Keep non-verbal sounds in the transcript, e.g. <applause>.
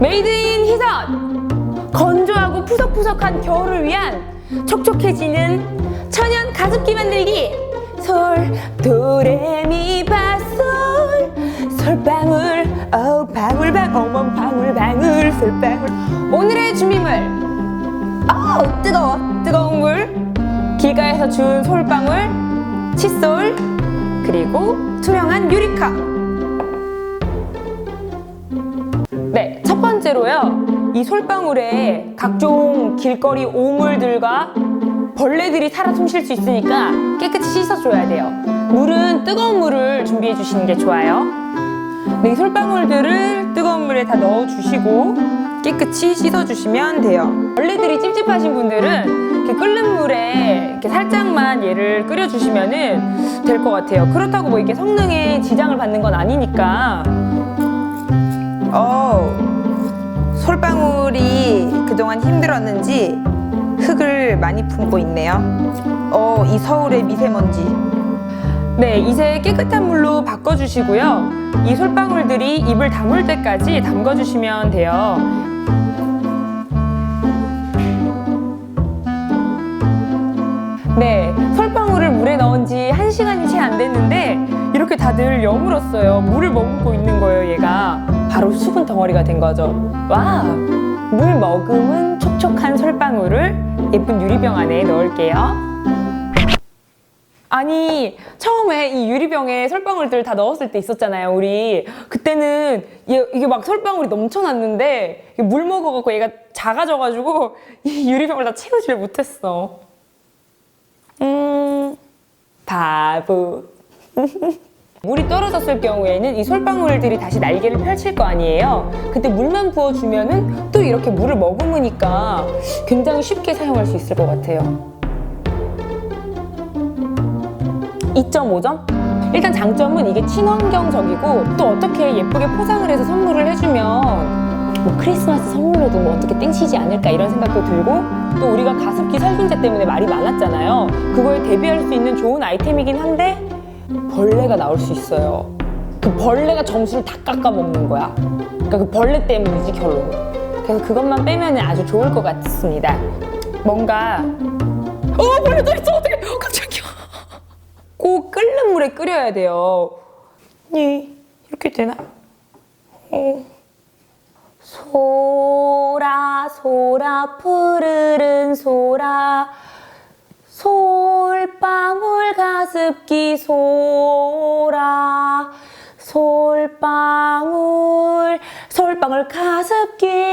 메이드 인 희선! 건조하고 푸석푸석한 겨울을 위한 촉촉해지는 천연 가습기 만들기! 솔, 도레미, 파솔! 솔방울, 어 방울방, 어머 방울방울, 솔방울. 오늘의 준비물! 아 뜨거워 뜨거운 물! 길가에서 주운 솔방울 칫솔 그리고 투명한 유리컵 첫 번째로요. 이 솔방울에 각종 길거리 오물들과 벌레들이 살아 숨쉴 수 있으니까 깨끗이 씻어줘야 돼요. 물은 뜨거운 물을 준비해 주시는 게 좋아요. 네, 이 솔방울들을 뜨거운 물에 다 넣어 주시고 깨끗이 씻어 주시면 돼요. 벌레들이 찝찝하신 분들은 이렇게 끓는 물에 이렇게 살짝만 얘를 끓여 주시면 될것 같아요. 그렇다고 뭐 이게 성능에 지장을 받는 건 아니니까 그동안 힘들었는지 흙을 많이 품고 있네요. 어, 이 서울의 미세먼지. 네, 이제 깨끗한 물로 바꿔주시고요. 이 솔방울들이 입을 다물 때까지 담궈주시면 돼요. 네, 솔방울을 물에 넣은 지 한시간이 채 안 됐는데 이렇게 다들 여물었어요. 물을 머금고 있는 거예요, 얘가. 바로 수분 덩어리가 된 거죠. 와! 물 머금은 촉촉한 솔방울을 예쁜 유리병 안에 넣을게요. 아니 처음에 이 유리병에 솔방울들 다 넣었을 때 있었잖아요 우리. 그때는 얘- 이게 막 솔방울이 넘쳐났는데 물 먹어갖고 얘가 작아져가지고 <laughs> 이 유리병을 다 채우질 못했어. 음 바보 <laughs> 물이 떨어졌을 경우에는 이 솔방울들이 다시 날개를 펼칠 거 아니에요 그때 물만 부어주면은 또 이렇게 물을 머금으니까 굉장히 쉽게 사용할 수 있을 것 같아요 2.5점? 일단 장점은 이게 친환경적이고 또 어떻게 예쁘게 포장을 해서 선물을 해주면 뭐 크리스마스 선물로도 뭐 어떻게 땡치지 않을까 이런 생각도 들고 또 우리가 가습기 살균제 때문에 말이 많았잖아요. 그거에 대비할 수 있는 좋은 아이템이긴 한데 벌레가 나올 수 있어요. 그 벌레가 점수를 다 깎아먹는 거야. 그러니까 그 벌레 때문이지 결론. 그래서 그것만 빼면 아주 좋을 것 같습니다. 뭔가 어 벌레 또 있어 어떡해 어, 깜짝이야. 꼭 끓는 물에 끓여야 돼요. 네, 이렇게 되나? 어. 소라 소라 푸르른 소라 솔방울 가습기 소라 솔방울 솔방울 가습기